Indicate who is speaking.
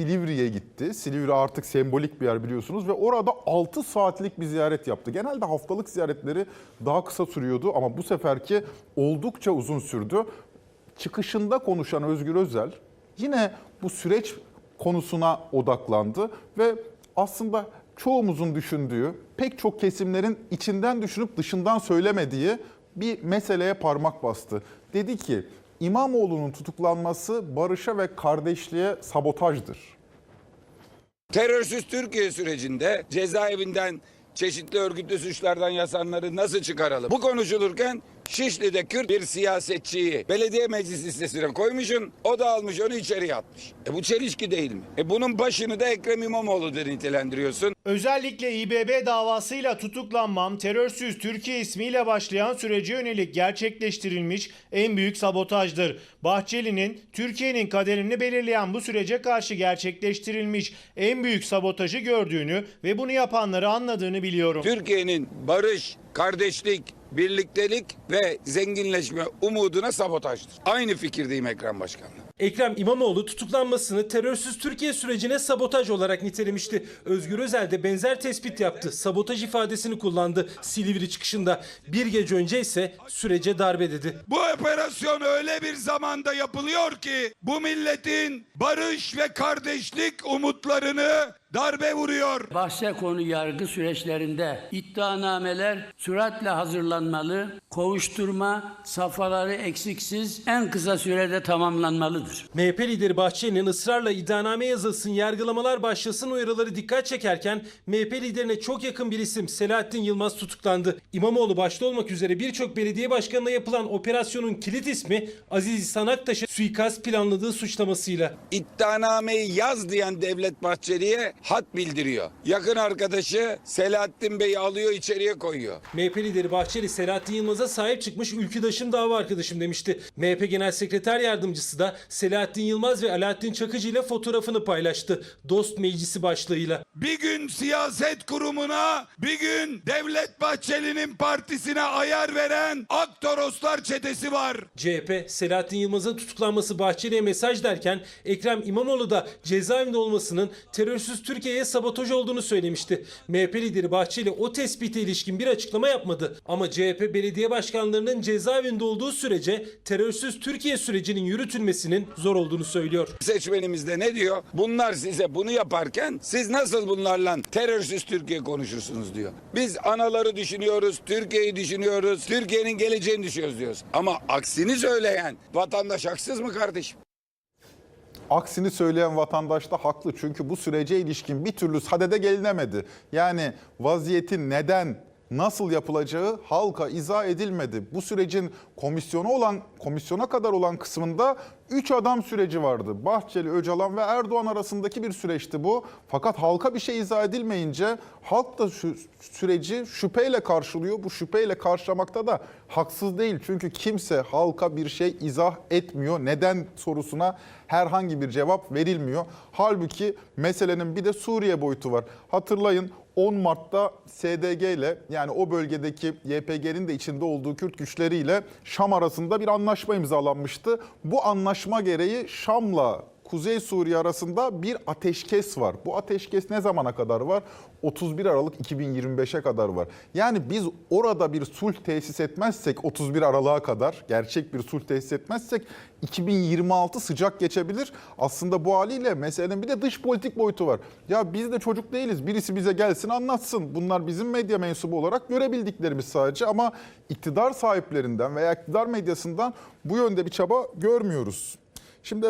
Speaker 1: Silivri'ye gitti. Silivri artık sembolik bir yer biliyorsunuz ve orada 6 saatlik bir ziyaret yaptı. Genelde haftalık ziyaretleri daha kısa sürüyordu ama bu seferki oldukça uzun sürdü. Çıkışında konuşan Özgür Özel yine bu süreç konusuna odaklandı ve aslında çoğumuzun düşündüğü, pek çok kesimlerin içinden düşünüp dışından söylemediği bir meseleye parmak bastı. Dedi ki İmamoğlu'nun tutuklanması barışa ve kardeşliğe sabotajdır.
Speaker 2: Terörsüz Türkiye sürecinde cezaevinden çeşitli örgütlü suçlardan yasanları nasıl çıkaralım? Bu konuşulurken Şişli'de Kürt bir siyasetçiyi belediye meclis listesine koymuşsun. O da almış onu içeriye atmış. E bu çelişki değil mi? E bunun başını da Ekrem İmamoğlu diye nitelendiriyorsun.
Speaker 3: Özellikle İBB davasıyla tutuklanmam, terörsüz Türkiye ismiyle başlayan sürece yönelik gerçekleştirilmiş en büyük sabotajdır. Bahçeli'nin Türkiye'nin kaderini belirleyen bu sürece karşı gerçekleştirilmiş en büyük sabotajı gördüğünü ve bunu yapanları anladığını biliyorum.
Speaker 2: Türkiye'nin barış, kardeşlik, birliktelik ve zenginleşme umuduna sabotajdır. Aynı fikirdeyim Ekrem Başkan'la.
Speaker 4: Ekrem İmamoğlu tutuklanmasını terörsüz Türkiye sürecine sabotaj olarak nitelemişti. Özgür Özel de benzer tespit yaptı. Sabotaj ifadesini kullandı Silivri çıkışında. Bir gece önce ise sürece darbe dedi.
Speaker 2: Bu operasyon öyle bir zamanda yapılıyor ki bu milletin barış ve kardeşlik umutlarını darbe vuruyor.
Speaker 5: Bahse konu yargı süreçlerinde iddianameler süratle hazırlanmalı, kovuşturma safhaları eksiksiz en kısa sürede tamamlanmalıdır.
Speaker 4: MHP lideri Bahçeli'nin ısrarla iddianame yazılsın, yargılamalar başlasın uyarıları dikkat çekerken MHP liderine çok yakın bir isim Selahattin Yılmaz tutuklandı. İmamoğlu başta olmak üzere birçok belediye başkanına yapılan operasyonun kilit ismi Aziz İhsan Aktaş'ı suikast planladığı suçlamasıyla.
Speaker 2: İddianameyi yaz diyen Devlet Bahçeli'ye hat bildiriyor. Yakın arkadaşı Selahattin Bey'i alıyor içeriye koyuyor.
Speaker 4: MHP lideri Bahçeli Selahattin Yılmaz'a sahip çıkmış ülküdaşım dava arkadaşım demişti. MHP Genel Sekreter Yardımcısı da Selahattin Yılmaz ve Alaaddin Çakıcı ile fotoğrafını paylaştı. Dost Meclisi başlığıyla.
Speaker 2: Bir gün siyaset kurumuna, bir gün Devlet Bahçeli'nin partisine ayar veren Aktoroslar çetesi var.
Speaker 4: CHP, Selahattin Yılmaz'ın tutuklanması Bahçeli'ye mesaj derken Ekrem İmamoğlu da cezaevinde olmasının terörsüz Türkiye'ye sabotaj olduğunu söylemişti. MHP lideri Bahçeli o tespite ilişkin bir açıklama yapmadı. Ama CHP belediye başkanlarının cezaevinde olduğu sürece terörsüz Türkiye sürecinin yürütülmesinin zor olduğunu söylüyor.
Speaker 2: Seçmenimiz de ne diyor? Bunlar size bunu yaparken siz nasıl bunlarla terörsüz Türkiye konuşursunuz diyor. Biz anaları düşünüyoruz, Türkiye'yi düşünüyoruz, Türkiye'nin geleceğini düşünüyoruz diyoruz. Ama aksini söyleyen vatandaş haksız mı kardeşim?
Speaker 1: Aksini söyleyen vatandaş da haklı çünkü bu sürece ilişkin bir türlü sadede gelinemedi. Yani vaziyetin neden, nasıl yapılacağı halka izah edilmedi. Bu sürecin komisyonu olan, komisyona kadar olan kısmında 3 adam süreci vardı. Bahçeli, Öcalan ve Erdoğan arasındaki bir süreçti bu. Fakat halka bir şey izah edilmeyince halk da şu süreci şüpheyle karşılıyor. Bu şüpheyle karşılamakta da haksız değil. Çünkü kimse halka bir şey izah etmiyor. Neden sorusuna herhangi bir cevap verilmiyor. Halbuki meselenin bir de Suriye boyutu var. Hatırlayın 10 Mart'ta SDG ile yani o bölgedeki YPG'nin de içinde olduğu Kürt güçleriyle Şam arasında bir anlaşma imzalanmıştı. Bu anlaşma gereği Şam'la Kuzey Suriye arasında bir ateşkes var. Bu ateşkes ne zamana kadar var? 31 Aralık 2025'e kadar var. Yani biz orada bir sulh tesis etmezsek 31 Aralık'a kadar gerçek bir sulh tesis etmezsek 2026 sıcak geçebilir. Aslında bu haliyle meselenin bir de dış politik boyutu var. Ya biz de çocuk değiliz. Birisi bize gelsin anlatsın. Bunlar bizim medya mensubu olarak görebildiklerimiz sadece ama iktidar sahiplerinden veya iktidar medyasından bu yönde bir çaba görmüyoruz. Şimdi